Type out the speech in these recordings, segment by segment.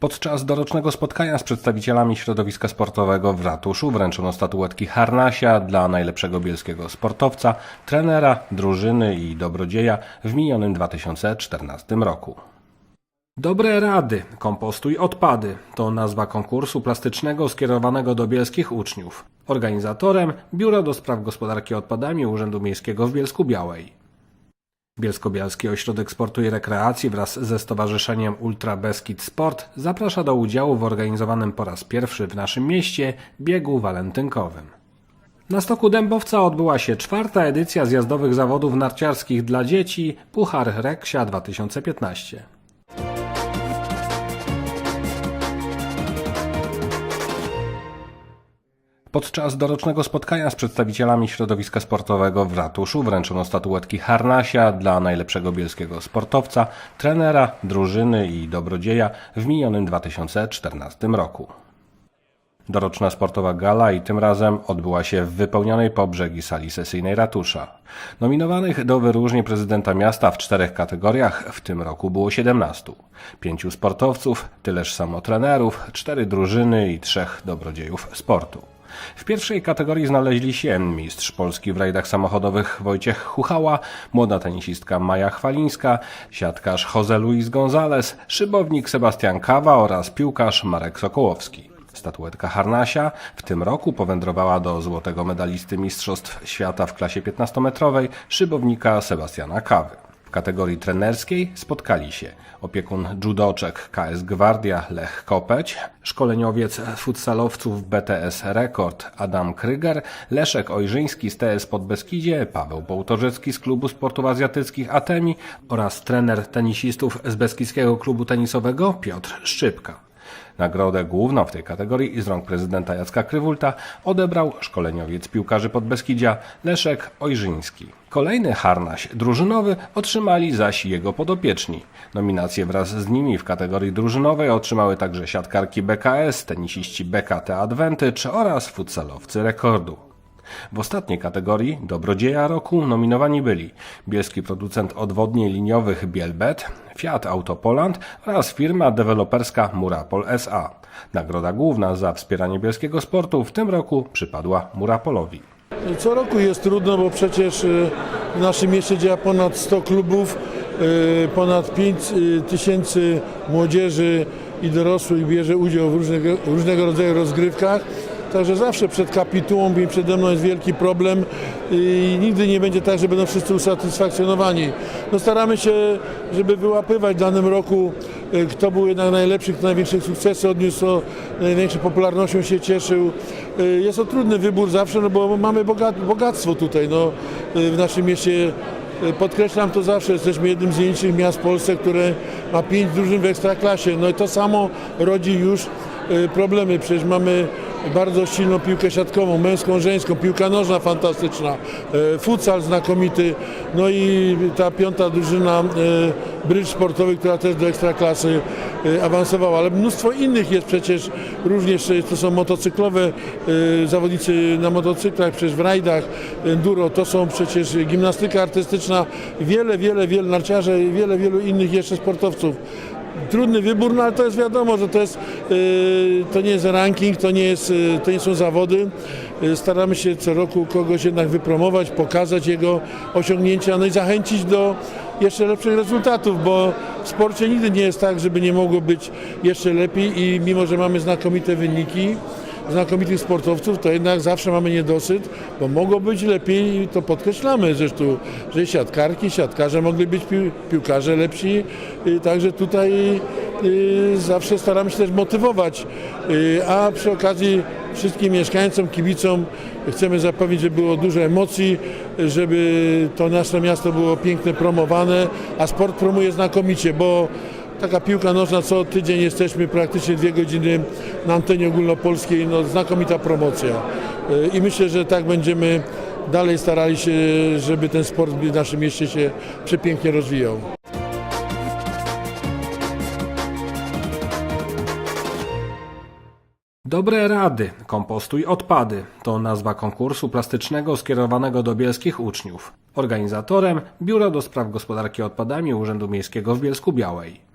Podczas dorocznego spotkania z przedstawicielami środowiska sportowego w ratuszu wręczono statuetki Harnasia dla najlepszego bielskiego sportowca, trenera, drużyny i dobrodzieja w minionym 2014 roku. Dobre rady, kompostuj odpady to nazwa konkursu plastycznego skierowanego do bielskich uczniów. Organizatorem Biuro do Spraw Gospodarki Odpadami Urzędu Miejskiego w Bielsku Białej. Bielsko-Bialski Ośrodek Sportu i Rekreacji wraz ze Stowarzyszeniem Ultra Beskid Sport zaprasza do udziału w organizowanym po raz pierwszy w naszym mieście biegu walentynkowym. Na stoku Dębowca odbyła się czwarta edycja zjazdowych zawodów narciarskich dla dzieci Puchar Reksia 2015. Podczas dorocznego spotkania z przedstawicielami środowiska sportowego w ratuszu wręczono statuetki Harnasia dla najlepszego bielskiego sportowca, trenera, drużyny i dobrodzieja w minionym 2014 roku. Doroczna sportowa gala i tym razem odbyła się w wypełnionej po brzegi sali sesyjnej ratusza. Nominowanych do wyróżnień prezydenta miasta w czterech kategoriach w tym roku było 17. Pięciu sportowców, tyleż samo trenerów, cztery drużyny i trzech dobrodziejów sportu. W pierwszej kategorii znaleźli się mistrz Polski w rajdach samochodowych Wojciech Chuchała, młoda tenisistka Maja Chwalińska, siatkarz Jose Luis González, szybownik Sebastian Kawa oraz piłkarz Marek Sokołowski. Statuetka Harnasia w tym roku powędrowała do złotego medalisty Mistrzostw Świata w klasie 15-metrowej szybownika Sebastiana Kawy. W kategorii trenerskiej spotkali się opiekun judoczek KS Gwardia Lech Kopeć, szkoleniowiec futsalowców BTS Rekord Adam Kryger, Leszek Ojrzyński z TS Podbeskidzie, Paweł Połtorzecki z Klubu Sportów Azjatyckich Atemi oraz trener tenisistów z Beskidzkiego Klubu Tenisowego Piotr Szczypka. Nagrodę główną w tej kategorii z rąk prezydenta Jacka Krywulta odebrał szkoleniowiec piłkarzy Podbeskidzia Leszek Ojrzyński. Kolejny harnaś drużynowy otrzymali zaś jego podopieczni. Nominacje wraz z nimi w kategorii drużynowej otrzymały także siatkarki BKS, tenisiści BKT Advantage oraz futsalowcy rekordu. W ostatniej kategorii Dobrodzieja Roku nominowani byli bielski producent odwodnień liniowych Bielbet, Fiat Autopoland oraz firma deweloperska Murapol SA. Nagroda główna za wspieranie bielskiego sportu w tym roku przypadła Murapolowi. Co roku jest trudno, bo przecież y, w naszym mieście działa ponad 100 klubów, y, ponad 5 y, tysięcy młodzieży i dorosłych bierze udział w różnego, różnego rodzaju rozgrywkach. Także zawsze przed kapitułą i przede mną jest wielki problem i nigdy nie będzie tak, że będą wszyscy usatysfakcjonowani. No staramy się, żeby wyłapywać w danym roku, y, kto był jednak najlepszy, kto największe sukcesy odniósł, kto największą popularnością się cieszył. Y, Jest to trudny wybór zawsze, no bo mamy bogactwo tutaj no, y, w naszym mieście. Podkreślam to zawsze, jesteśmy jednym z nielicznych miast w Polsce, które ma pięć drużyn w ekstraklasie. No i to samo rodzi już problemy. Przecież mamy bardzo silną piłkę siatkową, męską, żeńską, piłka nożna fantastyczna, y, futsal znakomity, no i ta piąta drużyna y, brycz sportowy, która też do ekstraklasy y, awansowała, ale mnóstwo innych jest przecież również, to są motocyklowe zawodnicy na motocyklach, przecież w rajdach, enduro, to są przecież gimnastyka artystyczna, wiele, wiele, wiele narciarze wiele, wielu innych jeszcze sportowców trudny wybór, no ale to jest wiadomo, że to jest, yy, to nie jest ranking, to nie, jest, yy, to nie są zawody. Yy, staramy się co roku kogoś jednak wypromować, pokazać jego osiągnięcia, no i zachęcić do jeszcze lepszych rezultatów, bo w sporcie nigdy nie jest tak, żeby nie mogło być jeszcze lepiej i mimo, że mamy znakomite wyniki, znakomitych sportowców, to jednak zawsze mamy niedosyt, bo mogło być lepiej i to podkreślamy zresztą, że siatkarki, siatkarze mogli być pił, piłkarze lepsi, y, także tutaj y, zawsze staramy się też motywować, y, a przy okazji wszystkim mieszkańcom, kibicom chcemy zapewnić, żeby było dużo emocji, żeby to nasze miasto było piękne, promowane, a sport promuje znakomicie, bo Taka piłka nożna, co tydzień jesteśmy praktycznie dwie godziny na antenie ogólnopolskiej, no znakomita promocja. Y, I myślę, że tak będziemy dalej starali się, żeby ten sport w naszym mieście się przepięknie rozwijał. Dobre rady, kompostuj odpady to nazwa konkursu plastycznego skierowanego do bielskich uczniów. Organizatorem Biuro do Spraw Gospodarki Odpadami Urzędu Miejskiego w Bielsku Białej.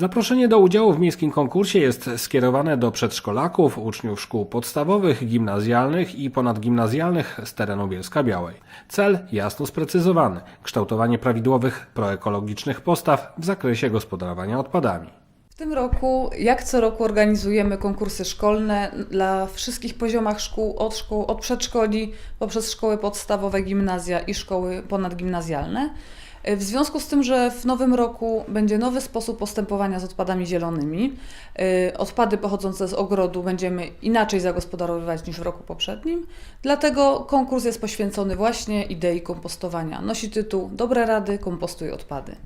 Zaproszenie do udziału w miejskim konkursie jest skierowane do przedszkolaków, uczniów szkół podstawowych, gimnazjalnych i ponadgimnazjalnych z terenu Bielska Białej. Cel jasno sprecyzowany kształtowanie prawidłowych proekologicznych postaw w zakresie gospodarowania odpadami. W tym roku, jak co roku, organizujemy konkursy szkolne dla wszystkich poziomach szkół, od szkół, od przedszkoli poprzez szkoły podstawowe, gimnazja i szkoły ponadgimnazjalne. W związku z tym, że w nowym roku będzie nowy sposób postępowania z odpadami zielonymi, y, odpady pochodzące z ogrodu będziemy inaczej zagospodarowywać niż w roku poprzednim, dlatego konkurs jest poświęcony właśnie idei kompostowania. Nosi tytuł Dobre rady, kompostuj odpady.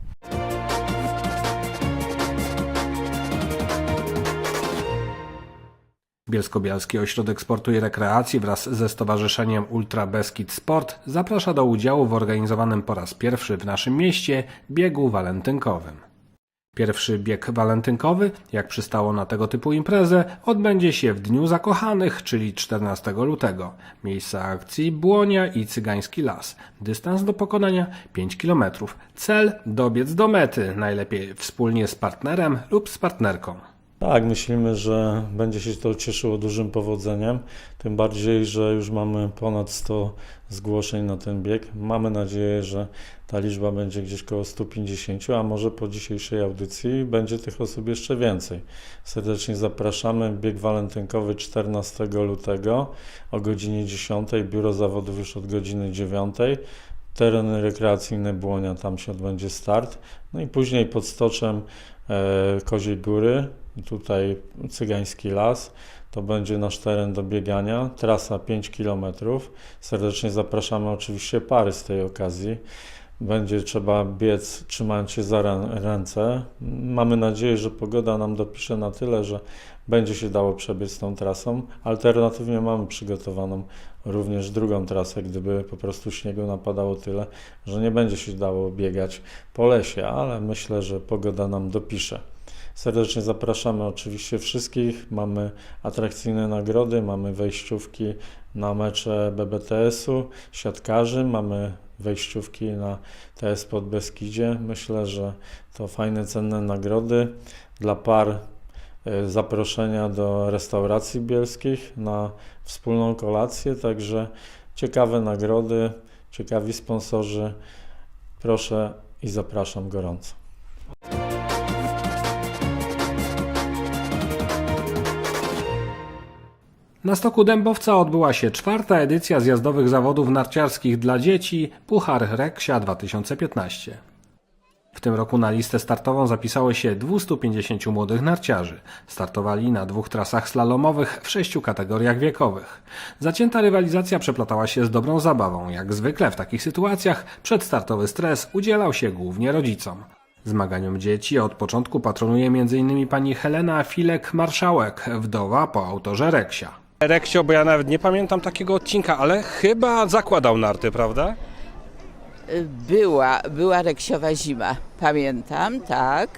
Bielsko-Bialski Ośrodek Sportu i Rekreacji wraz ze Stowarzyszeniem Ultra Beskid Sport zaprasza do udziału w organizowanym po raz pierwszy w naszym mieście biegu walentynkowym. Pierwszy bieg walentynkowy, jak przystało na tego typu imprezę, odbędzie się w Dniu Zakochanych, czyli 14 lutego. Miejsce akcji Błonia i Cygański Las. Dystans do pokonania 5 km. Cel dobiec do mety, najlepiej wspólnie z partnerem lub z partnerką. Tak, myślimy, że będzie się to cieszyło dużym powodzeniem. Tym bardziej, że już mamy ponad 100 zgłoszeń na ten bieg. Mamy nadzieję, że ta liczba będzie gdzieś koło 150, a może po dzisiejszej audycji będzie tych osób jeszcze więcej. Serdecznie zapraszamy. Bieg walentynkowy 14 lutego o godzinie 10. Biuro zawodów już od godziny 9. Tereny rekreacyjne Błonia, tam się odbędzie start. No i później pod Stoczem e, Koziej Góry, tutaj Cygański Las. To będzie nasz teren do biegania, trasa 5 km. Serdecznie zapraszamy oczywiście pary z tej okazji. Będzie trzeba biec trzymając się za rę- ręce. Mamy nadzieję, że pogoda nam dopisze na tyle, że będzie się dało przebiec tą trasą. Alternatywnie mamy przygotowaną również drugą trasę, gdyby po prostu śniegu napadało tyle, że nie będzie się dało biegać po lesie, ale myślę, że pogoda nam dopisze. Serdecznie zapraszamy oczywiście wszystkich. Mamy atrakcyjne nagrody, mamy wejściówki na mecze BBTS-u, siatkarzy, mamy wejściówki na TS pod Beskidzie. Myślę, że to fajne, cenne nagrody dla par. e, Zaproszenia do restauracji bielskich na wspólną kolację, także ciekawe nagrody, ciekawi sponsorzy. Proszę i zapraszam gorąco. Na stoku Dębowca odbyła się czwarta edycja zjazdowych zawodów narciarskich dla dzieci Puchar Reksia 2015. W tym roku na listę startową zapisało się 250 młodych narciarzy. Startowali na dwóch trasach slalomowych w sześciu kategoriach wiekowych. Zacięta rywalizacja przeplatała się z dobrą zabawą. Jak zwykle w takich sytuacjach przedstartowy stres udzielał się głównie rodzicom. Zmaganiom dzieci od początku patronuje m.in. pani Helena Filek-Marszałek, wdowa po autorze Reksia. Reksio, bo ja nawet nie pamiętam takiego odcinka, ale chyba zakładał narty, prawda? Była, była reksiowa zima, pamiętam, tak.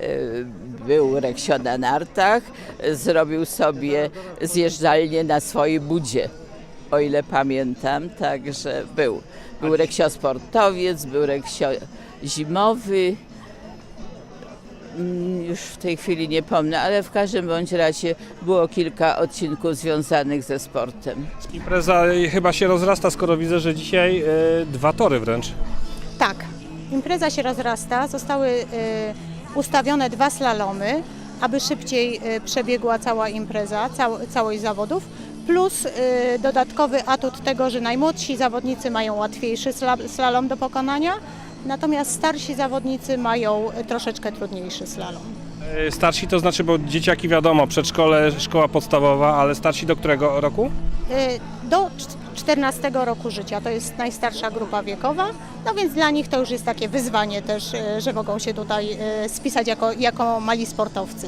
Y, Był reksio na nartach, zrobił sobie zjeżdżalnię na swojej budzie, o ile pamiętam, także był. Był reksio sportowiec, był reksio zimowy, już w tej chwili nie pomnę, ale w każdym bądź razie było kilka odcinków związanych ze sportem. Impreza chyba się rozrasta, skoro widzę, że dzisiaj e, dwa tory wręcz. Tak, impreza się rozrasta. Zostały y, ustawione dwa slalomy, aby szybciej y, przebiegła cała impreza, cał, całość zawodów. Plus y, dodatkowy atut tego, że najmłodsi zawodnicy mają łatwiejszy sla- slalom do pokonania, natomiast starsi zawodnicy mają troszeczkę trudniejszy slalom. E, Starsi to znaczy, bo dzieciaki wiadomo, przedszkole, szkoła podstawowa, ale starsi do którego roku? Y, Do cz- 14 roku życia to jest najstarsza grupa wiekowa, no więc dla nich to już jest takie wyzwanie też, y, że mogą się tutaj spisać jako, jako mali sportowcy.